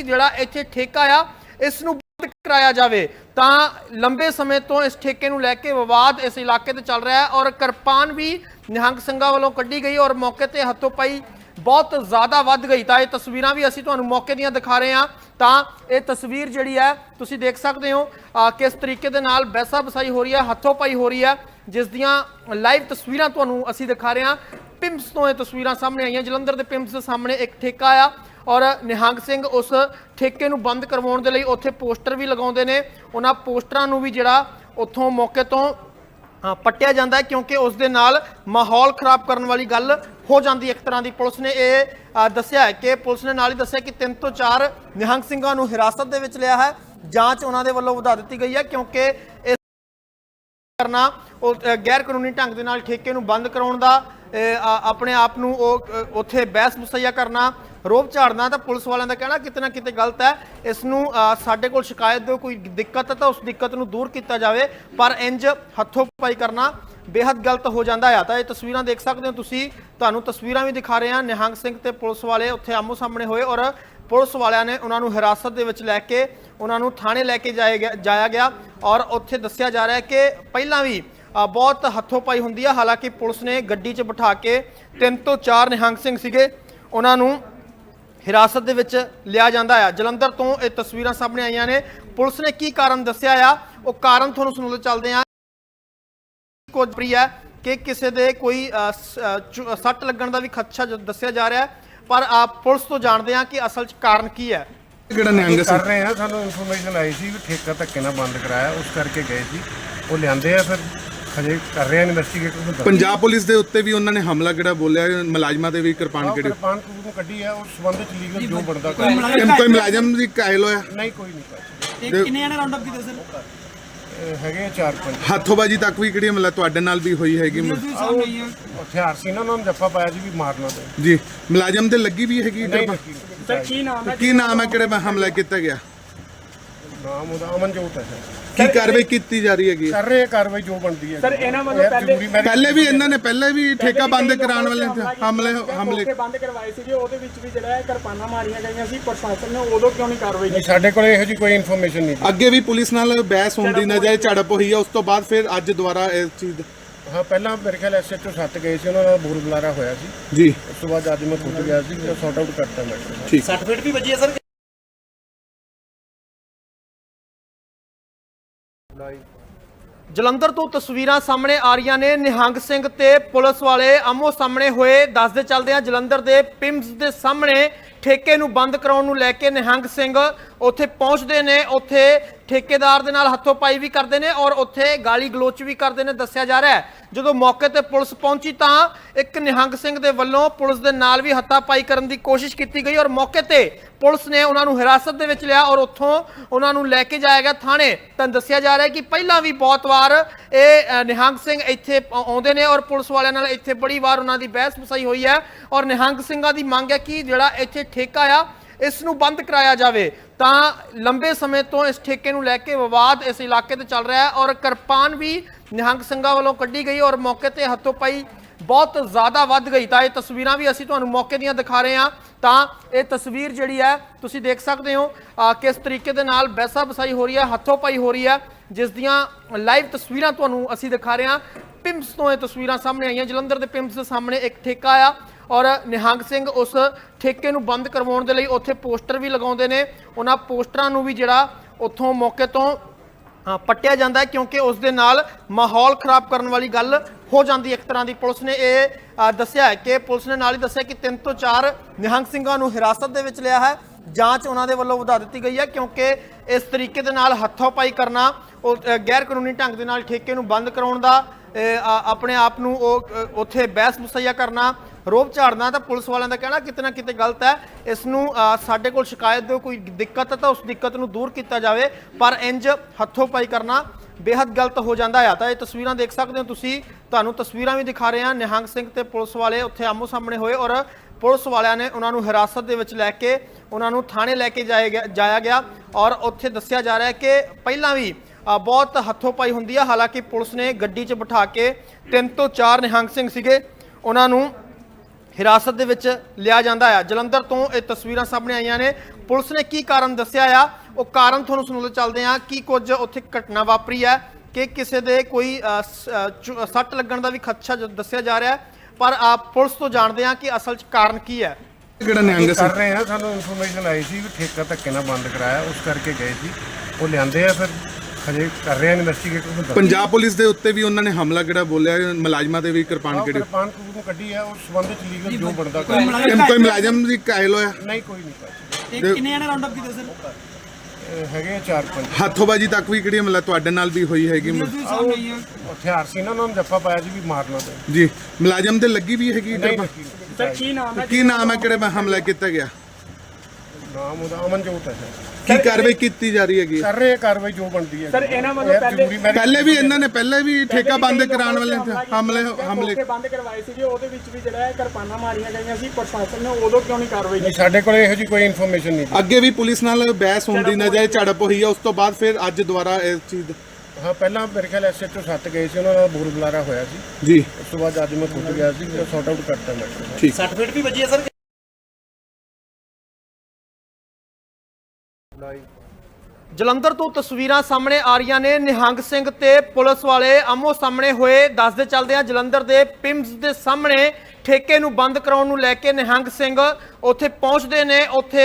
ਕਿ ਜਿਹੜਾ ਇੱਥੇ ਠੇਕਾ ਆ ਇਸ ਨੂੰ ਬੰਦ ਕਰਾਇਆ ਜਾਵੇ। ਤਾਂ ਲੰਬੇ ਸਮੇਂ ਤੋਂ ਇਸ ਠੇਕੇ ਨੂੰ ਲੈ ਕੇ ਵਿਵਾਦ ਇਸ ਇਲਾਕੇ ਤੇ ਚੱਲ ਰਿਹਾ ਹੈ ਔਰ ਕਿਰਪਾਨ ਵੀ ਨਿਹੰਗ ਸਿੰਘਾਂ ਵੱਲੋਂ ਕੱਢੀ ਗਈ ਔਰ ਮੌਕੇ ਤੇ ਹੱਥੋਂ ਪਾਈ ਬਹੁਤ ਜ਼ਿਆਦਾ ਵੱਧ ਗਈ। ਤਾਂ ਇਹ ਤਸਵੀਰਾਂ ਵੀ ਅਸੀਂ ਤੁਹਾਨੂੰ ਮੌਕੇ ਦੀਆਂ ਦਿਖਾ ਰਹੇ ਹਾਂ। ਤਾਂ ਇਹ ਤਸਵੀਰ ਜਿਹੜੀ ਹੈ, ਤੁਸੀਂ ਦੇਖ ਸਕਦੇ ਹੋ ਕਿਸ ਤਰੀਕੇ ਦੇ ਨਾਲ ਬੈਸਾ ਬਸਾਈ ਹੋ ਰਹੀ ਹੈ, ਹੱਥੋਂ ਪਾਈ ਹੋ ਰਹੀ ਹੈ। ਜਿਸ ਦੀਆਂ ਲਾਈਵ ਤਸਵੀਰਾਂ ਤੁਹਾਨੂੰ ਅਸੀਂ ਦਿਖਾ ਰਹੇ ਹਾਂ। ਪਿੰਮਸ ਤੋਂ ਇਹ ਤਸਵੀਰਾਂ ਸਾਹਮਣੇ ਆਈਆਂ। ਜਲੰਧਰ ਦੇ ਪਿੰਮਸ ਦੇ ਸਾਹਮਣੇ ਇੱਕ ਠੇਕਾ ਆ। ਔਰ ਨਿਹੰਗ ਸਿੰਘ ਉਸ ਠੇਕੇ ਨੂੰ ਬੰਦ ਕਰਵਾਉਣ ਦੇ ਲਈ ਉੱਥੇ ਪੋਸਟਰ ਵੀ ਲਗਾਉਂਦੇ ਨੇ। ਉਹਨਾਂ ਪੋਸਟਰਾਂ ਨੂੰ ਵੀ ਜਿਹੜਾ ਉੱਥੋਂ ਮੌਕੇ ਤੋਂ ਪੱਟਿਆ ਜਾਂਦਾ ਹੈ ਕਿਉਂਕਿ ਉਸ ਦੇ ਨਾਲ ਮਾਹੌਲ ਖਰਾਬ ਕਰਨ ਵਾਲੀ ਗੱਲ ਹੋ ਜਾਂਦੀ ਹੈ ਇੱਕ ਤਰ੍ਹਾਂ ਦੀ। ਪੁਲਿਸ ਨੇ ਇਹ ਦੱਸਿਆ ਹੈ ਕਿ ਪੁਲਿਸ ਨੇ ਨਾਲ ਹੀ ਦੱਸਿਆ ਕਿ ਤਿੰਨ ਤੋਂ ਚਾਰ ਨਿਹੰਗ ਸਿੰਘਾਂ ਨੂੰ ਹਿਰਾਸਤ ਦੇ ਵਿੱਚ ਲਿਆ ਹੈ। ਜਾਂਚ ਉਹਨਾਂ ਦੇ ਵੱਲੋਂ ਵਧਾ ਦਿੱਤੀ ਗਈ ਹੈ ਕਿਉਂਕਿ ਇਸ ਕਰਨਾ ਉਹ ਗੈਰ ਕਾਨੂੰਨੀ ਢੰਗ ਦੇ ਨਾਲ ਠੇਕੇ ਨੂੰ ਬੰਦ ਕਰਾਉਣ ਦਾ ਆਪਣੇ ਆਪ ਨੂੰ ਉਹ ਉੱਥੇ ਬਹਿਸ ਮੁਸਈਆ ਕਰਨਾ ਰੋਪ ਝਾੜਨਾ ਤਾਂ ਪੁਲਿਸ ਵਾਲਿਆਂ ਦਾ ਕਹਿਣਾ ਕਿਤੇ ਨਾ ਕਿਤੇ ਗਲਤ ਹੈ। ਇਸ ਨੂੰ ਸਾਡੇ ਕੋਲ ਸ਼ਿਕਾਇਤ ਦਿਓ ਕੋਈ ਦਿੱਕਤ ਹੈ ਤਾਂ ਉਸ ਦਿੱਕਤ ਨੂੰ ਦੂਰ ਕੀਤਾ ਜਾਵੇ। ਪਰ ਇੰਜ ਹੱਥੋਂ ਪਾਈ ਕਰਨਾ ਬੇहद ਗਲਤ ਹੋ ਜਾਂਦਾ ਆ। ਤਾਂ ਇਹ ਤਸਵੀਰਾਂ ਦੇਖ ਸਕਦੇ ਹੋ ਤੁਸੀਂ। ਤੁਹਾਨੂੰ ਤਸਵੀਰਾਂ ਵੀ ਦਿਖਾ ਰਹੇ ਹਾਂ। ਨਿਹੰਗ ਸਿੰਘ ਤੇ ਪੁਲਿਸ ਵਾਲੇ ਉੱਥੇ ਆਮੋ ਸਾਹਮਣੇ ਹੋਏ ਔਰ ਪੁਲਿਸ ਵਾਲਿਆਂ ਨੇ ਉਹਨਾਂ ਨੂੰ ਹਿਰਾਸਤ ਦੇ ਵਿੱਚ ਲੈ ਕੇ ਉਹਨਾਂ ਨੂੰ ਥਾਣੇ ਲੈ ਕੇ ਜਾਇਆ ਗਿਆ ਜਾਇਆ ਗਿਆ ਔਰ ਉੱਥੇ ਦੱਸਿਆ ਜਾ ਰਿਹਾ ਹੈ ਕਿ ਪਹਿਲਾਂ ਵੀ ਬਹੁਤ ਹੱਥੋਂ ਪਾਈ ਹੁੰਦੀ ਆ। ਹਾਲਾਂਕਿ ਪੁਲਿਸ ਨੇ ਗੱਡੀ 'ਚ ਬਿਠਾ ਕੇ ਤਿੰਨ ਤੋਂ ਚਾਰ ਨਿਹੰਗ ਸਿੰਘ ਸੀਗੇ। ਉਹਨਾਂ ਨੂੰ ਹਿਰਾਸਤ ਦੇ ਵਿੱਚ ਲਿਆ ਜਾਂਦਾ ਹੈ ਜਲੰਧਰ ਤੋਂ ਇਹ ਤਸਵੀਰਾਂ ਸਾਹਮਣੇ ਆਈਆਂ ਨੇ। ਪੁਲਿਸ ਨੇ ਕੀ ਕਾਰਨ ਦੱਸਿਆ ਆ? ਉਹ ਕਾਰਨ ਤੁਹਾਨੂੰ ਸੁਣਾਉਂਦੇ ਚੱਲਦੇ ਆ। ਕੁਝ ਪ੍ਰੀ ਹੈ ਕਿ ਕਿਸੇ ਦੇ ਕੋਈ ਸੱਟ ਲੱਗਣ ਦਾ ਵੀ ਖਦਸ਼ਾ ਦੱਸਿਆ ਜਾ ਰਿਹਾ ਪਰ ਆ ਪੁਲਿਸ ਤੋਂ ਜਾਣਦੇ ਆ ਕਿ ਅਸਲ 'ਚ ਕਾਰਨ ਕੀ ਹੈ। ਕਿਹੜਾ ਨਿਹੰਗ ਕਰ ਰਹੇ ਆ ਸਾਨੂੰ ਇਨਫੋਰਮੇਸ਼ਨ ਆਈ ਸੀ ਵੀ ਠੇਕਾ ਧੱਕੇ ਨਾਲ ਬੰਦ ਕਰਾਇਆ। ਉਸ ਕਰਕੇ ਗਏ ਸੀ। ਉਹ ਲਿਆਂਦੇ ਆ ਫਿਰ। ਹਜੇ ਕਰ ਰਹੇ ਆ ਇਨਵੈਸਟੀਗੇਟਰ ਨੂੰ ਪੰਜਾਬ ਪੁਲਿਸ ਦੇ ਉੱਤੇ ਵੀ ਉਹਨਾਂ ਨੇ ਹਮਲਾ ਕਿਹੜਾ ਬੋਲਿਆ ਮੁਲਾਜ਼ਮਾਂ ਤੇ ਵੀ ਕਿਰਪਾਨ ਕਿਹੜੀ ਕਿਰਪਾਨ ਨੂੰ ਕੱਢੀ ਆ ਉਸ ਸੰਬੰਧ ਚ ਲੀਗਲ ਜੋ ਬਣਦਾ ਕਰ ਕੋਈ ਕੋਈ ਮੁਲਾਜ਼ਮ ਵੀ ਕਾਇਲ ਹੋਇਆ? ਨਹੀਂ ਕੋਈ ਨਹੀਂ ਕਰ ਕਿੰਨੇ ਜਣੇ ਰਾਉਂਡ ਅਪ ਕੀਤੇ ਸਰ? ਇਹ ਹੈਗੇ ਆ ਚਾਰ ਪੰਜ। ਹੱਥੋਂਬਾਜੀ ਤੱਕ ਵੀ ਕਿਹੜੀ ਮਤਲਬ ਤੁਹਾਡੇ ਨਾਲ ਵੀ ਹੋਈ ਹੈਗੀ? ਤੁਸੀਂ ਸਾਹਮਣੇ ਹੀ ਆ ਹਥਿਆਰ ਸੀ ਨਾ ਉਹਨਾਂ ਨੂੰ ਜੱਫਾ ਪਾਇਆ ਸੀ ਵੀ ਮਾਰਨਾ ਤੇ। ਜੀ ਮੁਲਾਜ਼ਮ ਤੇ ਲੱਗੀ ਵੀ ਹੈਗੀ ਨਹੀਂ ਕਿਰਪਾਨ? ਸਰ ਕੀ ਨਾਮ ਹੈ ਕੀ ਨਾਮ ਹੈ ਕਿਹੜੇ ਮੈਂ ਹਮਲਾ ਕੀਤਾ ਗਿਆ? ਨਾਮ ਉਹਦਾ ਅਮਨਜੋਤ ਹੈ ਸਰ। ਕੀ ਕਾਰਵਾਈ ਕੀਤੀ ਜਾ ਰਹੀ ਹੈਗੀ? ਕਰ ਰਹੇ ਆ ਕਾਰਵਾਈ ਜੋ ਬਣਦੀ ਹੈ ਸਰ, ਇਹਨਾਂ ਵੱਲੋਂ ਪਹਿਲੇ- ਜ਼ਰੂਰੀ ਮੈਂ- ਪਹਿਲੇ ਵੀ ਇਹਨਾਂ ਨੇ ਪਹਿਲੇ ਵੀ ਠੇਕਾ ਬੰਦ ਕਰਾਉਣ ਵਾਲੇ ਹਮਲੇ ਹਮਲੇ ਠੇਕੇ ਬੰਦ ਕਰਵਾਏ ਸੀਗੇ ਉਹਦੇ ਵਿੱਚ ਵੀ ਜਿਹੜਾ ਹੈ ਕਿਰਪਾਨਾਂ ਮਾਰੀਆਂ ਗਈਆਂ ਸੀ ਪ੍ਰਸ਼ਾਸਨ ਨੇ ਉਦੋਂ ਕਿਉਂ ਨਹੀਂ ਕਾਰਵਾਈ ਨਹੀਂ, ਸਾਡੇ ਕੋਲ ਇਹੋ ਜੀ ਕੋਈ ਇਨਫੋਰਮੇਸ਼ਨ ਨਹੀਂ ਅੱਗੇ ਵੀ ਪੁਲਿਸ ਨਾਲ ਬਹਿਸ ਹੁੰਦੀ ਨਜ਼ਰ ਝੜਪ ਹੋਈ ਹੈ ਉਸ ਤੋਂ ਬਾਅਦ ਫਿਰ ਅੱਜ ਦੁਬਾਰਾ ਇਸ ਚੀਜ਼ ਹਾਂ ਪਹਿਲਾਂ ਮੇਰੇ ਖਿਆਲ ਐਸਐਚਓ ਸੱਤ ਗਏ ਸੀ ਉਹਨਾਂ ਨਾਲ ਬੋਲ ਬੁਲਾਰਾ ਹੋਇਆ ਸੀ। ਜੀ। ਉਸ ਤੋਂ ਬਾਅਦ ਅੱਜ ਮੈਂ ਖੁਦ ਗਿਆ ਸੀ ਸੌਟ ਆਊਟ ਕਰਤਾ ਮੈਂ। ਠੀਕ। ਸਰਟੀਫਿਕੇਟ ਵੀ ਵੱਜੀ ਹੈ ਸਰ ਜਲੰਧਰ ਤੋਂ ਤਸਵੀਰਾਂ ਸਾਹਮਣੇ ਆ ਰਹੀਆਂ ਨੇ। ਨਿਹੰਗ ਸਿੰਘ ਤੇ ਪੁਲਿਸ ਵਾਲੇ ਆਮੋ ਸਾਹਮਣੇ ਹੋਏ। ਦੱਸਦੇ ਚੱਲਦੇ ਆ ਜਲੰਧਰ ਦੇ ਪਿੰਮਸ ਦੇ ਸਾਹਮਣੇ ਠੇਕੇ ਨੂੰ ਬੰਦ ਕਰਾਉਣ ਨੂੰ ਲੈ ਕੇ ਨਿਹੰਗ ਸਿੰਘ ਉੱਥੇ ਪਹੁੰਚਦੇ ਨੇ। ਉੱਥੇ ਠੇਕੇਦਾਰ ਦੇ ਨਾਲ ਹੱਥੋਂ ਪਾਈ ਵੀ ਕਰਦੇ ਨੇ ਔਰ ਉੱਥੇ ਗਾਲੀ ਗਲੋਚ ਵੀ ਕਰਦੇ ਨੇ, ਦੱਸਿਆ ਜਾ ਰਿਹਾ ਹੈ। ਜਦੋਂ ਮੌਕੇ ਤੇ ਪੁਲਿਸ ਪਹੁੰਚੀ ਤਾਂ ਇੱਕ ਨਿਹੰਗ ਸਿੰਘ ਦੇ ਵੱਲੋਂ ਪੁਲਿਸ ਦੇ ਨਾਲ ਵੀ ਹੱਥਾਪਾਈ ਕਰਨ ਦੀ ਕੋਸ਼ਿਸ਼ ਕੀਤੀ ਗਈ ਔਰ ਮੌਕੇ ਤੇ ਪੁਲਿਸ ਨੇ ਉਹਨਾਂ ਨੂੰ ਹਿਰਾਸਤ ਦੇ ਵਿੱਚ ਲਿਆ ਔਰ ਉੱਥੋਂ ਉਹਨਾਂ ਨੂੰ ਲੈ ਕੇ ਜਾਇਆ ਗਿਆ ਥਾਣੇ। ਤਾਂ ਦੱਸਿਆ ਜਾ ਰਿਹਾ ਕਿ ਪਹਿਲਾਂ ਵੀ ਬਹੁਤ ਵਾਰ ਇਹ ਨਿਹੰਗ ਸਿੰਘ ਇੱਥੇ ਆਉਂਦੇ ਨੇ ਔਰ ਪੁਲਿਸ ਵਾਲਿਆਂ ਨਾਲ ਇੱਥੇ ਬੜੀ ਵਾਰ ਉਹਨਾਂ ਦੀ ਬਹਿਸ ਮਸਾਈ ਹੋਈ ਹੈ। ਔਰ ਨਿਹੰਗ ਸਿੰਘਾਂ ਦੀ ਮੰਗ ਹੈ ਕਿ ਜਿਹੜਾ ਇੱਥੇ ਠੇਕਾ ਆ ਇਸ ਨੂੰ ਬੰਦ ਕਰਾਇਆ ਜਾਵੇ, ਤਾਂ ਲੰਬੇ ਸਮੇਂ ਤੋਂ ਇਸ ਠੇਕੇ ਨੂੰ ਲੈ ਕੇ ਵਿਵਾਦ ਇਸ ਇਲਾਕੇ ਤੇ ਚੱਲ ਰਿਹਾ ਹੈ ਔਰ ਕਿਰਪਾਨ ਵੀ ਨਿਹੰਗ ਸਿੰਘਾਂ ਵੱਲੋਂ ਕੱਢੀ ਗਈ ਔਰ ਮੌਕੇ ਤੇ ਹੱਥੋਂ ਪਾਈ ਬਹੁਤ ਜ਼ਿਆਦਾ ਵੱਧ ਗਈ। ਤਾਂ ਇਹ ਤਸਵੀਰਾਂ ਵੀ ਅਸੀਂ ਤੁਹਾਨੂੰ ਮੌਕੇ ਦੀਆਂ ਦਿਖਾ ਰਹੇ ਹਾਂ। ਤਾਂ ਇਹ ਤਸਵੀਰ ਜਿਹੜੀ ਹੈ, ਤੁਸੀਂ ਦੇਖ ਸਕਦੇ ਹੋ ਕਿਸ ਤਰੀਕੇ ਦੇ ਨਾਲ ਬੈਸਾ ਬਸਾਈ ਹੋ ਰਹੀ ਹੈ, ਹੱਥੋਂ ਪਾਈ ਹੋ ਰਹੀ ਹੈ, ਜਿਸ ਦੀਆਂ ਲਾਈਵ ਤਸਵੀਰਾਂ ਤੁਹਾਨੂੰ ਅਸੀਂ ਦਿਖਾ ਰਹੇ ਹਾਂ। ਪਿੰਪਸ ਤੋਂ ਇਹ ਤਸਵੀਰਾਂ ਸਾਹਮਣੇ ਆਈਆਂ। ਜਲੰਧਰ ਦੇ ਪਿੰਪਸ ਦੇ ਸਾਹਮਣੇ ਇੱਕ ਠੇਕਾ ਆ। ਔਰ ਨਿਹੰਗ ਸਿੰਘ ਉਸ ਠੇਕੇ ਨੂੰ ਬੰਦ ਕਰਵਾਉਣ ਦੇ ਲਈ ਉੱਥੇ ਪੋਸਟਰ ਵੀ ਲਗਾਉਂਦੇ ਨੇ। ਉਹਨਾਂ ਪੋਸਟਰਾਂ ਨੂੰ ਵੀ ਜਿਹੜਾ ਉੱਥੋਂ ਮੌਕੇ ਤੋਂ ਪੱਟਿਆ ਜਾਂਦਾ ਕਿਉਂਕਿ ਉਸ ਦੇ ਨਾਲ ਮਾਹੌਲ ਖਰਾਬ ਕਰਨ ਵਾਲੀ ਗੱਲ ਹੋ ਜਾਂਦੀ ਇੱਕ ਤਰ੍ਹਾਂ ਦੀ। ਪੁਲਿਸ ਨੇ ਇਹ ਦੱਸਿਆ ਹੈ ਕਿ ਪੁਲਿਸ ਨੇ ਨਾਲ ਹੀ ਦੱਸਿਆ ਕਿ ਤਿੰਨ ਤੋਂ ਚਾਰ ਨਿਹੰਗ ਸਿੰਘਾਂ ਨੂੰ ਹਿਰਾਸਤ ਦੇ ਵਿੱਚ ਲਿਆ ਹੈ। ਜਾਂਚ ਉਹਨਾਂ ਦੇ ਵੱਲੋਂ ਵਧਾ ਦਿੱਤੀ ਗਈ ਹੈ ਕਿਉਂਕਿ ਇਸ ਤਰੀਕੇ ਦੇ ਨਾਲ ਹੱਥੋਂ ਪਾਈ ਕਰਨਾ, ਉਹ ਗੈਰ ਕਾਨੂੰਨੀ ਢੰਗ ਦੇ ਨਾਲ ਠੇਕੇ ਨੂੰ ਬੰਦ ਕਰਾਉਣ ਦਾ ਆਪਣੇ ਆਪ ਨੂੰ ਉਹ ਉੱਥੇ ਬਹਿਸ ਮੁਸਈਆ ਕਰਨਾ ਰੋਪ ਝਾੜਨਾ ਤਾਂ ਪੁਲਿਸ ਵਾਲਿਆਂ ਦਾ ਕਹਿਣਾ ਕਿਤੇ ਨਾ ਕਿਤੇ ਗਲਤ ਹੈ। ਇਸ ਨੂੰ ਸਾਡੇ ਕੋਲ ਸ਼ਿਕਾਇਤ ਦਿਓ ਕੋਈ ਦਿੱਕਤ ਹੈ ਤਾਂ ਉਸ ਦਿੱਕਤ ਨੂੰ ਦੂਰ ਕੀਤਾ ਜਾਵੇ, ਪਰ ਇੰਜ ਹੱਥੋਂ ਪਾਈ ਕਰਨਾ ਬੇहद ਗਲਤ ਹੋ ਜਾਂਦਾ ਹੈ ਤਾਂ ਇਹ ਤਸਵੀਰਾਂ ਦੇਖ ਸਕਦੇ ਹੋ ਤੁਸੀਂ। ਤੁਹਾਨੂੰ ਤਸਵੀਰਾਂ ਵੀ ਦਿਖਾ ਰਹੇ ਹਾਂ। ਨਿਹੰਗ ਸਿੰਘ ਤੇ ਪੁਲਿਸ ਵਾਲੇ ਉੱਥੇ ਆਮੋ ਸਾਹਮਣੇ ਹੋਏ ਔਰ ਪੁਲਿਸ ਵਾਲਿਆਂ ਨੇ ਉਹਨਾਂ ਨੂੰ ਹਿਰਾਸਤ ਦੇ ਵਿੱਚ ਲੈ ਕੇ, ਉਹਨਾਂ ਨੂੰ ਥਾਣੇ ਲੈ ਕੇ ਜਾਇਆ ਗਿਆ- ਜਾਇਆ ਗਿਆ ਔਰ ਉੱਥੇ ਦੱਸਿਆ ਜਾ ਰਿਹਾ ਹੈ ਕਿ ਪਹਿਲਾਂ ਵੀ ਬਹੁਤ ਹੱਥੋਂ ਪਾਈ ਹੁੰਦੀ ਆ। ਹਾਲਾਂਕਿ ਪੁਲਿਸ ਨੇ ਗੱਡੀ 'ਚ ਬਿਠਾ ਕੇ ਤਿੰਨ ਤੋਂ ਚਾਰ ਨਿਹੰਗ ਸਿੰਘ ਸੀਗੇ। ਉਹਨਾਂ ਨੂੰ ਹਿਰਾਸਤ ਦੇ ਵਿੱਚ ਲਿਆ ਜਾਂਦਾ ਹੈ ਜਲੰਧਰ ਤੋਂ ਇਹ ਤਸਵੀਰਾਂ ਸਾਹਮਣੇ ਆਈਆਂ ਨੇ। ਪੁਲਿਸ ਨੇ ਕੀ ਕਾਰਨ ਦੱਸਿਆ ਆ? ਉਹ ਕਾਰਨ ਤੁਹਾਨੂੰ ਸੁਣਾਉਣ ਚੱਲਦੇ ਆ ਕੀ ਕੁਝ ਉੱਥੇ ਘਟਨਾ ਵਾਪਰੀ ਹੈ ਕਿ ਕਿਸੇ ਦੇ ਕੋਈ ਸੱਟ ਲੱਗਣ ਦਾ ਵੀ ਖਦਸ਼ਾ ਦੱਸਿਆ ਜਾ ਰਿਹਾ। ਪਰ ਆ ਪੁਲਿਸ ਤੋਂ ਜਾਣਦੇ ਆ ਕਿ ਅਸਲ 'ਚ ਕਾਰਨ ਕੀ ਹੈ ਕਿਹੜਾ ਨਿਹੰਗ ਕਰ ਰਹੇ ਆ ਸਾਨੂੰ ਇਨਫੋਰਮੇਸ਼ਨ ਆਈ ਸੀ ਵੀ ਠੇਕਾ ਧੱਕੇ ਨਾਲ ਬੰਦ ਕਰਾਇਆ ਉਸ ਕਰਕੇ ਗਏ ਸੀ। ਉਹ ਲਿਆਂਦੇ ਆ ਫਿਰ ਹਜੇ ਕਰ ਰਹੇ ਆ ਇਨਵੈਸਟੀਗੇਟਰ ਨੂੰ ਦੱਸ ਪੰਜਾਬ ਪੁਲਿਸ ਦੇ ਉੱਤੇ ਵੀ ਉਹਨਾਂ ਨੇ ਹਮਲਾ ਕਿਹੜਾ ਬੋਲਿਆ ਮੁਲਾਜ਼ਮਾਂ ਤੇ ਵੀ ਕਿਰਪਾਨ ਕਿਹੜੀ? ਕਿਰਪਾਨ ਨੂੰ ਕੱਢੀ ਆ ਉਸ ਸੰਬੰਧ ਚ ਲੀਗਲ ਜੋ ਬਣਦਾ ਕਰ ਕੋਈ ਕੋਈ ਮੁਲਾਜ਼ਮ ਵੀ ਕਾਇਲ ਹੋਇਆ? ਨਹੀਂ ਕੋਈ ਨਹੀਂ ਤੇ ਕਿੰਨੇ ਜਣੇ ਰਾਉਂਡ ਅਪ ਕੀਤੇ ਸਰ? ਹੈਗੇ ਆ ਚਾਰ ਪੰਜ। ਹੱਥੋਂਬਾਜੀ ਤੱਕ ਵੀ ਕਿਹੜੀ ਮਤਲਬ ਤੁਹਾਡੇ ਨਾਲ ਵੀ ਹੋਈ ਹੈਗੀ? ਹਥਿਆਰ ਸੀ ਨਾ ਉਹਨਾਂ ਨੂੰ ਜੱਫਾ ਪਾਇਆ ਸੀ ਵੀ ਮਾਰਨਾ ਤੇ। ਜੀ ਮੁਲਾਜ਼ਮ ਤੇ ਲੱਗੀ ਵੀ ਹੈਗੀ। ਸਰ ਕੀ ਨਾਮ ਹੈ ਕੀ ਨਾਮ ਹੈ ਕਿਹੜੇ ਮੈਂ ਹਮਲਾ ਕੀਤਾ ਗਿਆ? ਨਾਮ ਉਹਦਾ ਅਮਨਜੋਤ ਹੈ। ਸਰ। ਕੀ ਕਾਰਵਾਈ ਕੀਤੀ ਜਾ ਰਹੀ ਹੈਗੀ? ਕਰ ਰਹੇ ਆ ਕਾਰਵਾਈ ਜੋ ਬਣਦੀ ਹੈ ਸਰ, ਇਹਨਾਂ ਵੱਲੋਂ ਇਹ ਪਹਿਲੇ- ਜ਼ਰੂਰੀ ਮੈਂ- ਪਹਿਲੇ ਵੀ ਇਹਨਾਂ ਨੇ ਪਹਿਲੇ ਵੀ ਠੇਕਾ ਬੰਦ ਕਰਾਉਣ ਵਾਲੇ ਹਮਲੇ ਹਮਲੇ ਠੇਕੇ ਬੰਦ ਕਰਵਾਏ ਸੀਗੇ ਉਹਦੇ ਵਿੱਚ ਵੀ ਜਿਹੜਾ ਹੈ ਕਿਰਪਾਨਾਂ ਮਾਰੀਆਂ ਗਈਆਂ ਸੀ ਪ੍ਰਸ਼ਾਸਨ ਨੇ ਉਦੋਂ ਕਿਉਂ ਨਹੀਂ ਕਾਰਵਾਈ ਨਹੀਂ, ਕੀਤੀ? ਸਾਡੇ ਕੋਲ ਇਹੋ ਜੀ ਕੋਈ ਇਨਫੋਰਮੇਸ਼ਨ ਨਹੀਂ ਅੱਗੇ ਵੀ ਪੁਲਿਸ ਨਾਲ ਬਹਿਸ ਹੁੰਦੀ ਨਜ਼ਰ ਝੜਪ ਹੋਈ ਹੈ ਉਸ ਤੋਂ ਬਾਅਦ ਫਿਰ ਅੱਜ ਦੁਬਾਰਾ ਇਸ ਚੀਜ਼ ਹਾਂ ਪਹਿਲਾਂ ਮੇਰੇ ਖਿਆਲ ਐਸਐਚਓ ਸੱਤ ਗਏ ਸੀ ਉਹਨਾਂ ਨਾਲ ਬੋਰ ਬੁਲਾਰਾ ਹੋਇਆ ਸੀ। ਜੀ। ਉਸ ਤੋਂ ਬਾਅਦ ਅੱਜ ਮੈਂ ਖੁਦ ਗਿਆ ਸੀ ਸੌਟ ਆਊਟ ਕਰਤਾ ਮੈਂ। ਠੀਕ। ਜਲੰਧਰ ਤੋਂ ਤਸਵੀਰਾਂ ਸਾਹਮਣੇ ਆ ਰਹੀਆਂ ਨੇ। ਨਿਹੰਗ ਸਿੰਘ ਤੇ ਪੁਲਿਸ ਵਾਲੇ ਆਮੋ ਸਾਹਮਣੇ ਹੋਏ। ਦੱਸਦੇ ਚੱਲਦੇ ਆ ਜਲੰਧਰ ਦੇ ਪਿੰਮਸ ਦੇ ਸਾਹਮਣੇ ਠੇਕੇ ਨੂੰ ਬੰਦ ਕਰਾਉਣ ਨੂੰ ਲੈ ਕੇ ਨਿਹੰਗ ਸਿੰਘ ਉੱਥੇ ਪਹੁੰਚਦੇ ਨੇ। ਉੱਥੇ